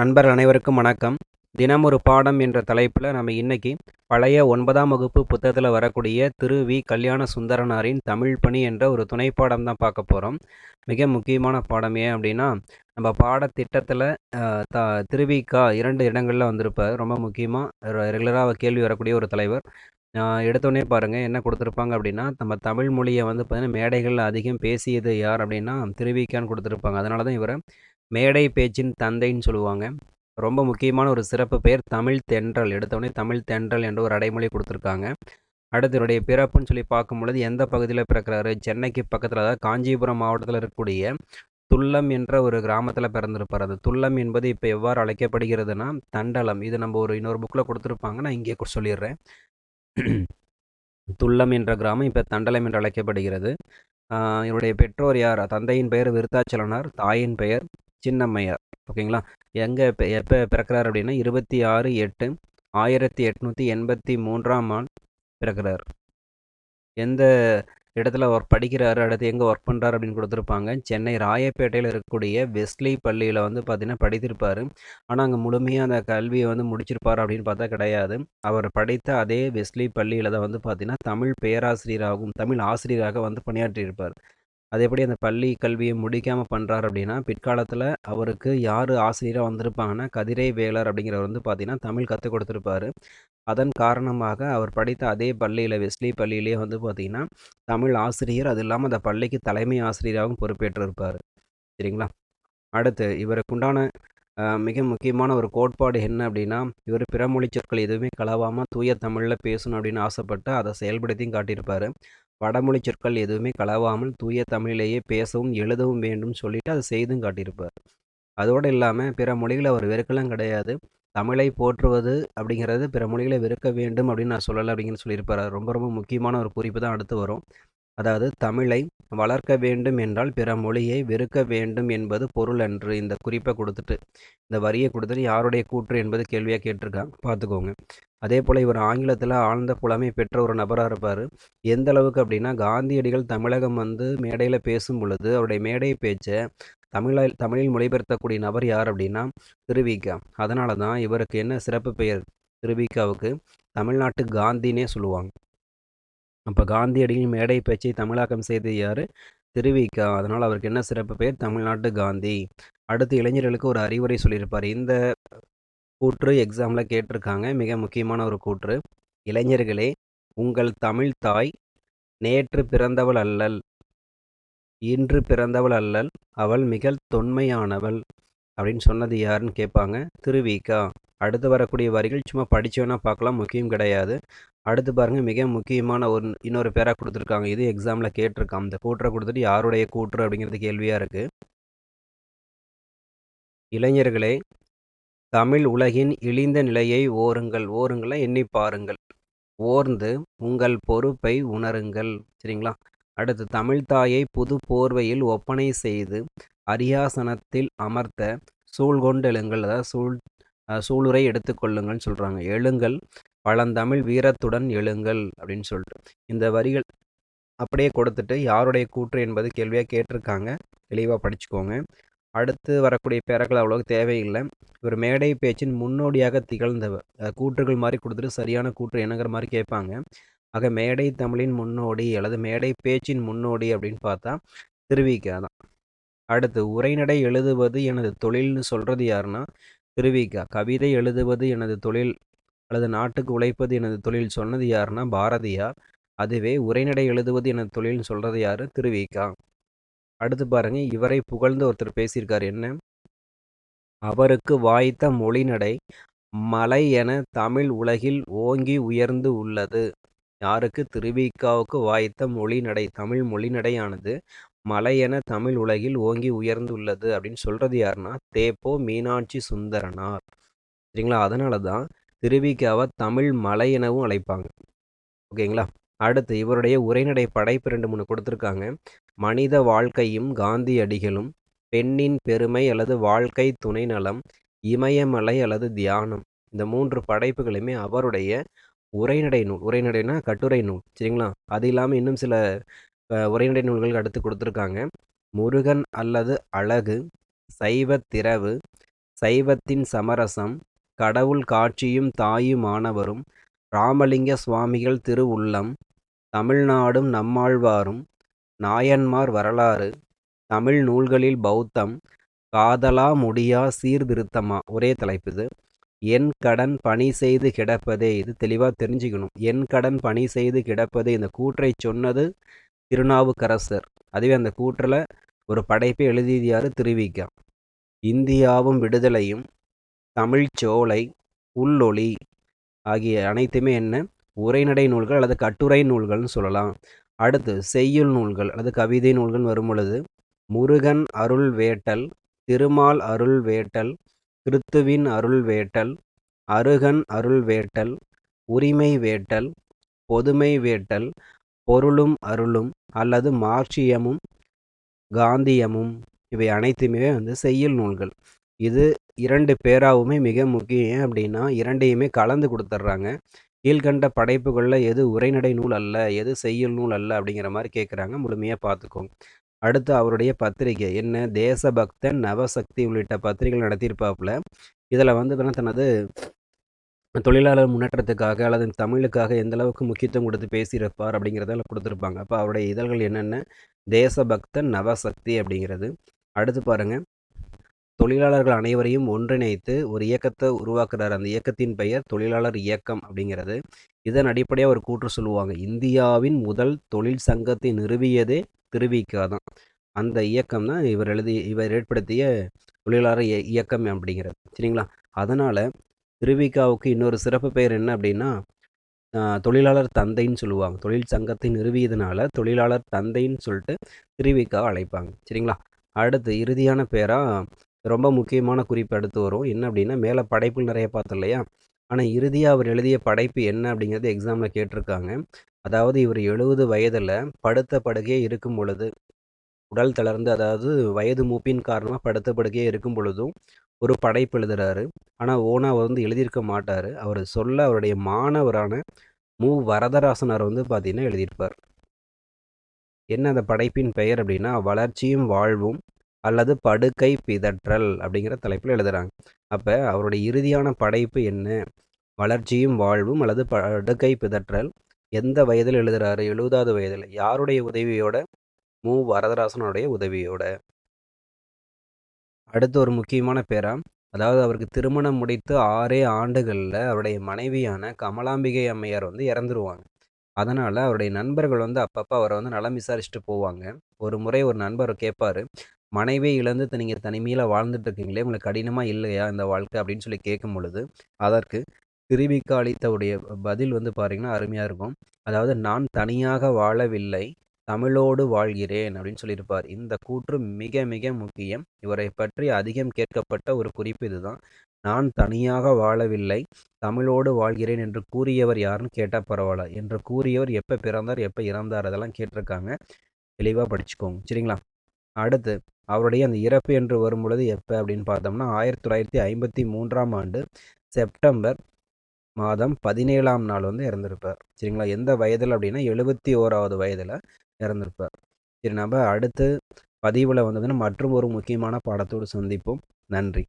நண்பர் அனைவருக்கும் வணக்கம். தினம் ஒரு பாடம் என்ற தலைப்பில் நம்ம இன்னைக்கு பழைய ஒன்பதாம் வகுப்பு புத்தகத்தில் வரக்கூடிய திரு வி. கல்யாண சுந்தரனாரின் தமிழ் பணி என்ற ஒரு துணை பாடம் தான் பார்க்க போகிறோம் மிக முக்கியமான பாடம் ஏன் அப்படின்னா நம்ம பாடத்திட்டத்தில் த திருவிக்கா இரண்டு இடங்களில் வந்திருப்பார். ரொம்ப முக்கியமாக ரெகுலராக கேள்வி வரக்கூடிய ஒரு தலைவர். எடுத்தோடனே பாருங்கள் என்ன கொடுத்துருப்பாங்க அப்படின்னா நம்ம தமிழ் மொழியை வந்து பார்த்திங்கன்னா மேடைகளில் அதிகம் பேசியது யார் அப்படின்னா திருவிக்கான்னு கொடுத்துருப்பாங்க. அதனால தான் இவரை மேடை பேச்சின் தந்தைன்னு சொல்லுவாங்க. ரொம்ப முக்கியமான ஒரு சிறப்பு பெயர் தமிழ் தென்றல். எடுத்தோடனே தமிழ் தென்றல் என்ற ஒரு அடைமொழி கொடுத்துருக்காங்க. அடுத்து என்னுடைய பிறப்புன்னு சொல்லி பார்க்கும்பொழுது எந்த பகுதியில் பிறக்கிறாரு? சென்னைக்கு பக்கத்தில் அதாவது காஞ்சிபுரம் மாவட்டத்தில் இருக்கக்கூடிய துல்லம் என்ற ஒரு கிராமத்தில் பிறந்திருப்பார். அது துல்லம் என்பது இப்போ எவ்வாறு அழைக்கப்படுகிறதுனா தண்டலம். இது நம்ம ஒரு இன்னொரு புக்கில் கொடுத்துருப்பாங்க. நான் இங்கே சொல்லிடுறேன். துல்லம் என்ற கிராமம் இப்போ தண்டலம் என்று அழைக்கப்படுகிறது. இவருடைய பெற்றோர் யார்? தந்தையின் பெயர் விருத்தாச்சலனார். தாயின் பெயர் சின்னம்மையார். ஓகேங்களா? எங்கே இப்போ எப்போ பிறக்கிறார் அப்படின்னா இருபத்தி ஆறு எட்டு ஆயிரத்தி எட்நூற்றி எண்பத்தி மூன்றாம் ஆண்டு பிறக்கிறார். எந்த இடத்துல ஒர்க் படிக்கிறாரு அடுத்து எங்கே ஒர்க் பண்ணுறாரு அப்படின்னு கொடுத்துருப்பாங்க. சென்னை ராயப்பேட்டையில் இருக்கக்கூடிய வெஸ்லி பள்ளியில் வந்து பார்த்திங்கன்னா படித்திருப்பார். ஆனால் அங்கே முழுமையாக அந்த கல்வியை வந்து முடிச்சிருப்பார் அப்படின்னு பார்த்தா கிடையாது. அவர் படித்த அதே வெஸ்லி பள்ளியில் தான் வந்து பார்த்திங்கன்னா தமிழ் பேராசிரியராகவும் தமிழ் ஆசிரியராக வந்து பணியாற்றியிருப்பார். அது எப்படி அந்த பள்ளி கல்வியை முடிக்காமல் பண்ணுறாரு அப்படின்னா பிற்காலத்தில் அவருக்கு யார் ஆசிரியராக வந்திருப்பாங்கன்னா கதிரை வேலர் அப்படிங்கிறவர் வந்து பார்த்திங்கன்னா தமிழ் கற்றுக் கொடுத்துருப்பாரு. அதன் காரணமாக அவர் படித்த அதே பள்ளியில் வெஸ்லி பள்ளியிலே வந்து பார்த்திங்கன்னா தமிழ் ஆசிரியர் அது இல்லாமல் அந்த பள்ளிக்கு தலைமை ஆசிரியராகவும் பொறுப்பேற்றிருப்பார். சரிங்களா? அடுத்து இவருக்குண்டான மிக முக்கியமான ஒரு கோட்பாடு என்ன அப்படின்னா இவர் பிறமொழி சொற்கள் எதுவுமே கலவாமல் தூய தமிழில் பேசணும் அப்படின்னு ஆசைப்பட்டு அதை செயல்படுத்தியும் காட்டியிருப்பார். வடமொழி சொற்கள் எதுவுமே கலவாமல் தூய தமிழிலேயே பேசவும் எழுதவும் வேண்டும் சொல்லிட்டு அதை செய்தும் காட்டியிருப்பார். அதோடு இல்லாமல் பிற மொழிகளை அவர் வெறுக்கலாம் கிடையாது. தமிழை போற்றுவது அப்படிங்கிறது பிற மொழிகளை வெறுக்க வேண்டும் அப்படின்னு நான் சொல்லலை அப்படிங்கன்னு சொல்லியிருப்பார். ரொம்ப ரொம்ப முக்கியமான ஒரு குறிப்பு தான் அடுத்து வரும். அதாவது தமிழை வளர்க்க வேண்டும் என்றால் பிற மொழியை வெறுக்க வேண்டும் என்பது பொருள் என்று இந்த குறிப்பை கொடுத்துட்டு இந்த வரியை கொடுத்துட்டு யாருடைய கூற்று என்பது கேள்வியாக கேட்டிருக்காங்க. பார்த்துக்கோங்க. அதே போல் இவர் ஆங்கிலத்தில் ஆழ்ந்த புலமை பெற்ற ஒரு நபராக இருப்பார். எந்த அளவுக்கு அப்படின்னா காந்தியடிகள் தமிழகம் வந்து மேடையில் பேசும் பொழுது அவருடைய மேடை பேச்சை தமிழில் தமிழில் மொழிபெயர்த்தக்கூடிய நபர் யார் அப்படின்னா திருவிக்கா. அதனால தான் இவருக்கு என்ன சிறப்பு பெயர்? திருவிக்காவுக்கு தமிழ்நாட்டு காந்தினே சொல்லுவாங்க. அப்போ காந்தியடிகளின் மேடை பேச்சை தமிழாக்கம் செய்தது யார்? திருவிக்கா அதனால் அவருக்கு என்ன சிறப்பு பெயர்? தமிழ்நாட்டு காந்தி. அடுத்து இளைஞர்களுக்கு ஒரு அறிவுரை சொல்லியிருப்பார். இந்த கூற்று எக்ஸாமில் கேட்டிருக்காங்க. மிக முக்கியமான ஒரு கூற்று. இளைஞர்களே உங்கள் தமிழ் தாய் நேற்று பிறந்தவள் அல்லல். இன்று பிறந்தவள் அல்லல். அவள் மிக தொன்மையானவள். அப்படின்னு சொன்னது யாருன்னு கேட்பாங்க. திருவிக்கா அடுத்து வரக்கூடிய வரிகள் சும்மா படித்தோன்னா பார்க்கலாம் முக்கியம் கிடையாது. அடுத்து பாருங்கள் மிக முக்கியமான ஒரு இன்னொரு பேராக கொடுத்துருக்காங்க. இது எக்ஸாமில் கேட்டிருக்கான் அந்த கூற்றை கொடுத்துட்டு யாருடைய கூற்று அப்படிங்கிறது கேள்வியாக இருக்குது இளைஞர்களே தமிழ் உலகின் இழிந்த நிலையை ஓருங்கள் ஓருங்களை எண்ணி பாருங்கள். ஓர்ந்து உங்கள் பொறுப்பை உணருங்கள். சரிங்களா? அடுத்து தமிழ் தாயை புது போர்வையில் ஒப்பனை செய்து அரியாசனத்தில் அமர்த்த சூழ்கொண்டெழுங்கள். அதாவது சூழ் சூளுரை எடுத்துக்கொள்ளுங்கள்னு சொல்கிறாங்க எழுங்கள் பழந்தமிழ் வீரத்துடன் எழுங்கள் அப்படின்னு சொல்லிட்டு. இந்த வரிகள் அப்படியே கொடுத்துட்டு யாருடைய கூற்று என்பது கேள்வியாக கேட்டிருக்காங்க. தெளிவாக படிச்சுக்கோங்க. அடுத்து வரக்கூடிய பேரக்கள் அவ்வளோக்கு தேவையில்லை. இவர் மேடை பேச்சின் முன்னோடியாக திகழ்ந்தவர். கூற்றுகள் மாதிரி கொடுத்துட்டு சரியான கூற்று என்னங்கிற மாதிரி கேட்பாங்க. ஆக மேடை தமிழின் முன்னோடி அல்லது மேடை பேச்சின் முன்னோடி அப்படின்னு பார்த்தா திருவிக்கா தான். அடுத்து உரைநடை எழுதுவது எனது தொழில்னு சொல்கிறது யாருன்னா திருவிக்கா. கவிதை எழுதுவது எனது தொழில் அல்லது நாட்டுக்கு உழைப்பது எனது தொழில் சொன்னது யாருன்னா பாரதியார். அதுவே உரைநடை எழுதுவது எனது தொழில்னு சொல்கிறது யார் திருவிக்கா. அடுத்து பாருங்க இவரை புகழ்ந்து ஒருத்தர் பேசியிருக்கார். என்ன? அவருக்கு வாய்த்த மொழிநடை மலை என தமிழ் உலகில் ஓங்கி உயர்ந்து உள்ளது. யாருக்கு? திருவிக்காவுக்கு வாய்த்த மொழிநடை தமிழ் மொழிநடையானது மலை என தமிழ் உலகில் ஓங்கி உயர்ந்துள்ளது அப்படின்னு சொல்கிறது யாருன்னா தேப்போ மீனாட்சி சுந்தரனார். சரிங்களா? அதனால தான் திருவிக்காவை தமிழ் மலை எனவும் அழைப்பாங்க. ஓகேங்களா? அடுத்து இவருடைய உரைநடை படைப்பு ரெண்டு மூணு கொடுத்துருக்காங்க. மனித வாழ்க்கையும் காந்தியடிகளும் பெண்ணின் பெருமை அல்லது வாழ்க்கை துணை நலம் இமயமலை அல்லது தியானம். இந்த மூன்று படைப்புகளுமே அவருடைய உரைநடை நூல் உரைநடைனா கட்டுரை நூல். சரிங்களா? அது இல்லாமல் இன்னும் சில உரைநடை நூல்கள் அடுத்து கொடுத்துருக்காங்க. முருகன் அல்லது அழகு சைவ திறவு சைவத்தின் சமரசம் கடவுள் காட்சியும் தாயுமானவரும் ராமலிங்க சுவாமிகள் திருவுள்ளம் தமிழ்நாடும் நம்மாழ்வாரும் நாயன்மார் வரலாறு தமிழ் நூல்களில் பௌத்தம் காதலா முடியா சீர்திருத்தமா? ஒரே தலைப்பு இது. என் கடன் பணி செய்து கிடப்பதே இது தெளிவாக தெரிஞ்சுக்கணும். என் கடன் பணி செய்து கிடப்பதே இந்த கூற்றை சொன்னது திருநாவுக்கரசர். அதுவே அந்த கூற்றில் ஒரு படைப்பை எழுதியது திருவிக்கா இந்தியாவும் விடுதலையும் தமிழ்ச்சோலை உள்ளொளி ஆகிய அனைத்துமே என்ன? உரைநடை நூல்கள் அல்லது கட்டுரை நூல்கள்னு சொல்லலாம். அடுத்து செய்யுள் நூல்கள் அல்லது கவிதை நூல்கள் வரும் பொழுது முருகன் அருள் வேட்டல் திருமால் அருள் வேட்டல் கிறித்துவின் அருள் வேட்டல் அருகன் அருள் வேட்டல் உரிமை வேட்டல் பொதுமை வேட்டல் பொருளும் அருளும் அல்லது மார்க்சியமும் காந்தியமும் இவை அனைத்துமே வந்து செய்யுள் நூல்கள். இது இரண்டு பேராவுமே மிக முக்கியம் ஏன் அப்படின்னா இரண்டையுமே கலந்து கொடுத்துட்றாங்க. கீழ்கண்ட படைப்புகளில் எது உரைநடை நூல் அல்ல எது செய்யுள் நூல் அல்ல அப்படிங்கிற மாதிரி கேட்குறாங்க முழுமையாக பார்த்துக்கோங்க அடுத்து அவருடைய பத்திரிகை என்ன தேசபக்தன் நவசக்தி உள்ளிட்ட பத்திரிகைகள் நடத்தியிருப்பாப்புல. இதில் வந்து தனது தொழிலாளர் முன்னேற்றத்துக்காக அல்லது தமிழுக்காக எந்த அளவுக்கு முக்கியத்துவம் கொடுத்து பேசியிருப்பார் அப்படிங்கிறத கொடுத்துருப்பாங்க. அப்போ அவருடைய இதழ்கள் என்னென்ன? தேசபக்தன் நவசக்தி அப்படிங்கிறது. அடுத்து பாருங்க. தொழிலாளர்கள் அனைவரையும் ஒன்றிணைத்து ஒரு இயக்கத்தை உருவாக்குறார். அந்த இயக்கத்தின் பெயர் தொழிலாளர் இயக்கம் அப்படிங்கிறது. இதன் அடிப்படையாக ஒரு கூற்று சொல்லுவாங்க. இந்தியாவின் முதல் தொழில் சங்கத்தை நிறுவியதே திருவிக்கா தான். அந்த இயக்கம் தான் இவர் எழுதி இவர் ஏற்படுத்திய தொழிலாளர் இயக்கம் அப்படிங்கிறது. சரிங்களா? அதனால் திருவிகாவுக்கு இன்னொரு சிறப்பு பெயர் என்ன அப்படின்னா தொழிலாளர் தந்தைன்னு சொல்லுவாங்க. தொழில் சங்கத்தை நிறுவியதுனால தொழிலாளர் தந்தைன்னு சொல்லிட்டு திருவிகாவை அழைப்பாங்க. சரிங்களா? அடுத்து இறுதியான பேராக ரொம்ப முக்கியமான குறிப்பு அடுத்து வரும். என்ன அப்படின்னா மேலே படைப்புகள் நிறைய பார்த்தோம் இல்லையா? ஆனால் இறுதியாக அவர் எழுதிய படைப்பு என்ன அப்படிங்கிறது எக்ஸாமில் கேட்டிருக்காங்க. அதாவது இவர் எழுபது வயதில் படுத்த படுகையே இருக்கும் பொழுது உடல் தளர்ந்து அதாவது வயது மூப்பின் காரணமாக படுத்த படுகையே இருக்கும் பொழுதும் ஒரு படைப்பு எழுதுறாரு. ஆனால் ஓனாக அவர் வந்து எழுதியிருக்க மாட்டார். அவர் சொல்ல அவருடைய மாணவரான மு. வரதராசனார் வந்து பார்த்தீங்கன்னா எழுதியிருப்பார். என்ன அந்த படைப்பின் பெயர் அப்படின்னா வளர்ச்சியும் வாழ்வும் அல்லது படுக்கை பிதற்றல் அப்படிங்கிற தலைப்பில் எழுதுகிறாங்க அப்போ அவருடைய இறுதியான படைப்பு என்ன? வளர்ச்சியும் வாழ்வும் அல்லது படுக்கை பிதற்றல் எந்த வயதில் எழுதுகிறாரு எழுபதாவது வயதில். யாருடைய உதவியோட? மு. வரதராசனுடைய உதவியோட. அடுத்து ஒரு முக்கியமான பேரா. அதாவது அவருக்கு திருமணம் முடித்து ஆறே ஆண்டுகளில் அவருடைய மனைவியான கமலாம்பிகை அம்மையார் வந்து இறந்துருவாங்க. அதனால் அவருடைய நண்பர்கள் வந்து அப்பப்போ அவரை வந்து நலம் விசாரிச்சுட்டு போவாங்க. ஒரு முறை ஒரு நண்பர் கேட்பார் மனைவியை இழந்து நீங்கள் தனிமையில் வாழ்ந்துட்டு இருக்கீங்களே உங்களுக்கு கடினமாக இல்லையா இந்த வாழ்க்கை? அப்படின்னு சொல்லி கேட்கும் பொழுது அதற்கு திருவிக்கா அளித்தவுடைய பதில் வந்து பார்த்திங்கன்னா அருமையாக இருக்கும். அதாவது நான் தனியாக வாழவில்லை தமிழோடு வாழ்கிறேன் அப்படின்னு சொல்லியிருப்பார். இந்த கூற்று மிக மிக முக்கியம். இவரை பற்றி அதிகம் கேட்கப்பட்ட ஒரு குறிப்பு இதுதான். நான் தனியாக வாழவில்லை தமிழோடு வாழ்கிறேன் என்று கூறியவர் யாருன்னு கேட்டால் பரவாயில்ல. என்று கூறியவர் எப்போ பிறந்தார் எப்போ இறந்தார் அதெல்லாம் கேட்டிருக்காங்க. தெளிவாக படிச்சுக்கோங்க. சரிங்களா? அடுத்து அவருடைய அந்த இறப்பு என்று வரும் பொழுது எப்போ அப்படின்னு பார்த்தோம்னா ஆயிரத்தி தொள்ளாயிரத்தி ஐம்பத்தி மூன்றாம் ஆண்டு செப்டம்பர் மாதம் பதினேழாம் நாள் வந்து இறந்திருப்பார். சரிங்களா? எந்த வயதில் அப்படின்னா எழுபத்தி ஓராவது வயதில் இறந்துருப்பார். சரி நம்ம அடுத்து பதிவில் வந்ததுன்னா மற்றும் ஒரு முக்கியமான பாடத்தோடு சந்திப்போம். நன்றி.